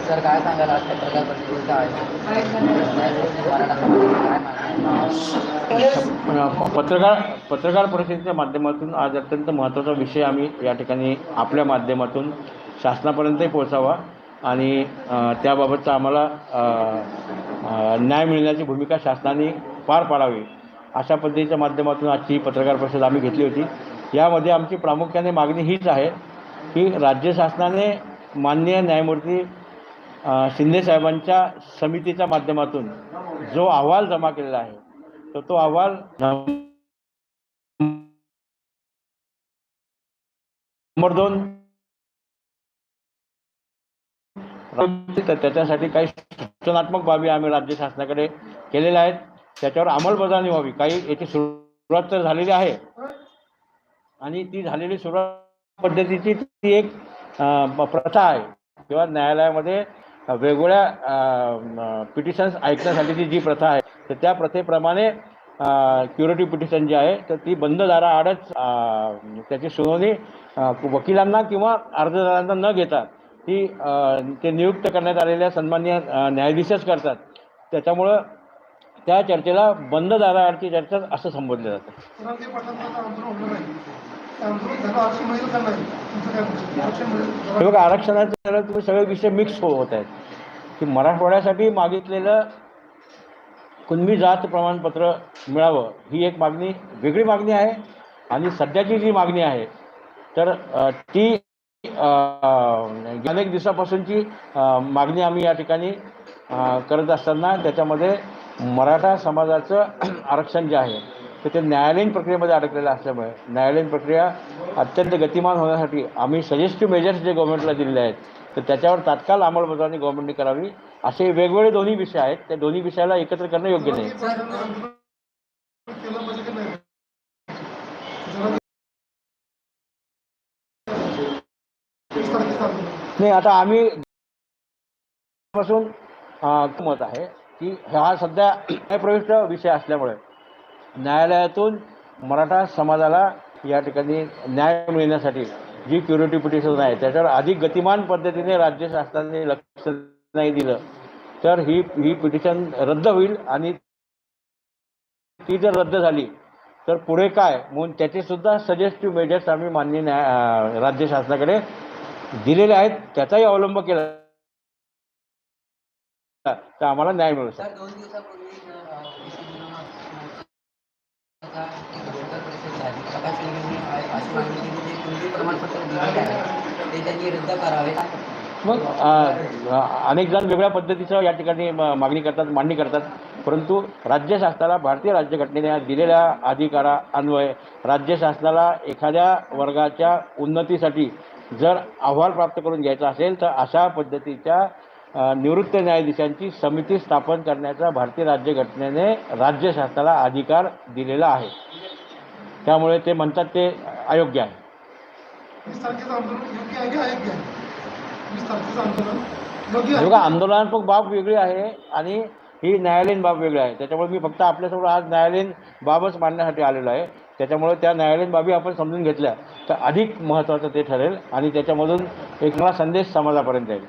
Sir काय सांगाल आज पत्रकार परिषदेचं आहे? पत्रकार पत्रकार परिषदेच्या माध्यमातून आज अत्यंत महत्त्वाचा विषय आम्ही या ठिकाणी आपल्या माध्यमातून शासनापर्यंतही पोहोचावा आणि त्याबाबतचा आम्हाला न्याय मिळण्याची भूमिका शासनाने पार पाडावी अशा पद्धतीच्या माध्यमातून आजची पत्रकार परिषद आम्ही घेतली होती यामध्ये आमची प्रामुख्याने मागणी हीच आहे की राज्य शासनाने माननीय न्यायमूर्ती शिंदे साहेबांच्या समितीच्या माध्यमातून जो अहवाल जमा केलेला आहे तर तो अहवाल नंबर दोन तर त्याच्यासाठी काही सूचनात्मक बाबी आम्ही राज्य शासनाकडे केलेल्या आहेत. त्याच्यावर अंमलबजावणी व्हावी. काही याची सुरुवात तर झालेली आहे. आणि ती झालेली सुरुवात पद्धतीची ती एक प्रथा आहे. किंवा न्यायालयामध्ये वेगवेगळ्या पिटिशन्स ऐकण्यासाठीची जी प्रथा आहे तर त्या प्रथेप्रमाणे क्युरेटिव्ह पिटिशन जी आहे तर ती बंद दाराआडच त्याची सुनावणी वकिलांना किंवा अर्जदारांना न घेता ती ते नियुक्त करण्यात आलेल्या सन्मान्य न्यायाधीशच करतात. त्याच्यामुळं त्या चर्चेला बंद दाराआडची चर्चा असं संबोधलं जातं. आरक्षण हे बघा आरक्षणाचे तुम्ही सगळे विषय मिक्स हो- होत आहेत. की मराठवाड्यासाठी मागितलेलं कुणबी जात प्रमाणपत्र मिळावं ही एक मागणी वेगळी मागणी आहे आणि सध्याची जी मागणी आहे तर ती अनेक दिवसापासूनची मागणी आम्ही या ठिकाणी करत असताना त्याच्यामध्ये मराठा समाजाचं आरक्षण जे आहे तर ते न्यायालयीन प्रक्रियेमध्ये अडकलेलं असल्यामुळे न्यायालयीन प्रक्रिया अत्यंत गतिमान होण्यासाठी आम्ही सजेस्टिव्ह मेजर्स जे गव्हर्नमेंटला दिलेले आहेत तर त्याच्यावर तात्काळ अंमलबजावणी गव्हर्नमेंटने करावी. असे वेगवेगळे दोन्ही विषय आहेत. त्या दोन्ही विषयाला एकत्र करणं योग्य नाही. नाही आता आम्ही पासून मत आहे की हा सध्या प्रविष्ट विषय असल्यामुळे न्यायालयातून मराठा समाजाला या ठिकाणी न्याय मिळण्यासाठी जी क्युरिटी पिटिशन आहे त्याच्यावर अधिक गतिमान पद्धतीने राज्य शासनाने लक्ष नाही दिलं तर ही ही पिटिशन रद्द होईल आणि ती जर रद्द झाली तर पुढे काय? म्हणून त्याचे सुद्धा सजेस्टिव्ह मेजर्स आम्ही मान्य न्याय राज्य शासनाकडे दिलेले आहेत त्याचाही अवलंब केला. तर आम्हाला न्याय मिळू शकतो सर दोन दिवसापूर्वी अं, पत्रकार परिषद झाली प्रकाश यांनी अशी मागणी केली जे प्रमाणपत्र दिलेले आहे ते त्यांनी रद्द करावे मग अनेक जण वेगळ्या पद्धतीचं या ठिकाणी मागणी करतात मांडणी करतात. परंतु राज्य शासनाला भारतीय राज्यघटनेने दिलेल्या अधिकारा अन्वये राज्य शासनाला एखाद्या वर्गाच्या उन्नतीसाठी जर अहवाल प्राप्त करून घ्यायचा असेल तर अशा पद्धतीच्या निवृत्त न्यायाधीशांची समिती स्थापन करण्याचा भारतीय राज्यघटनेने राज्य शासनाला अधिकार दिलेला आहे. त्यामुळे ते म्हणतात ते अयोग्य आहे. बघा आंदोलनात्मक बाब वेगळी आहे आणि ही न्यायालयीन बाब वेगळी आहे. त्याच्यामुळे मी फक्त आपल्यासमोर आज न्यायालयीन बाबच मांडण्यासाठी आलेलो आहे. त्याच्यामुळे त्या न्यायालयीन बाबी आपण समजून घेतल्या. तर अधिक महत्त्वाचं ते ठरेल आणि त्याच्यामधून एक मला संदेश समाजापर्यंत येईल.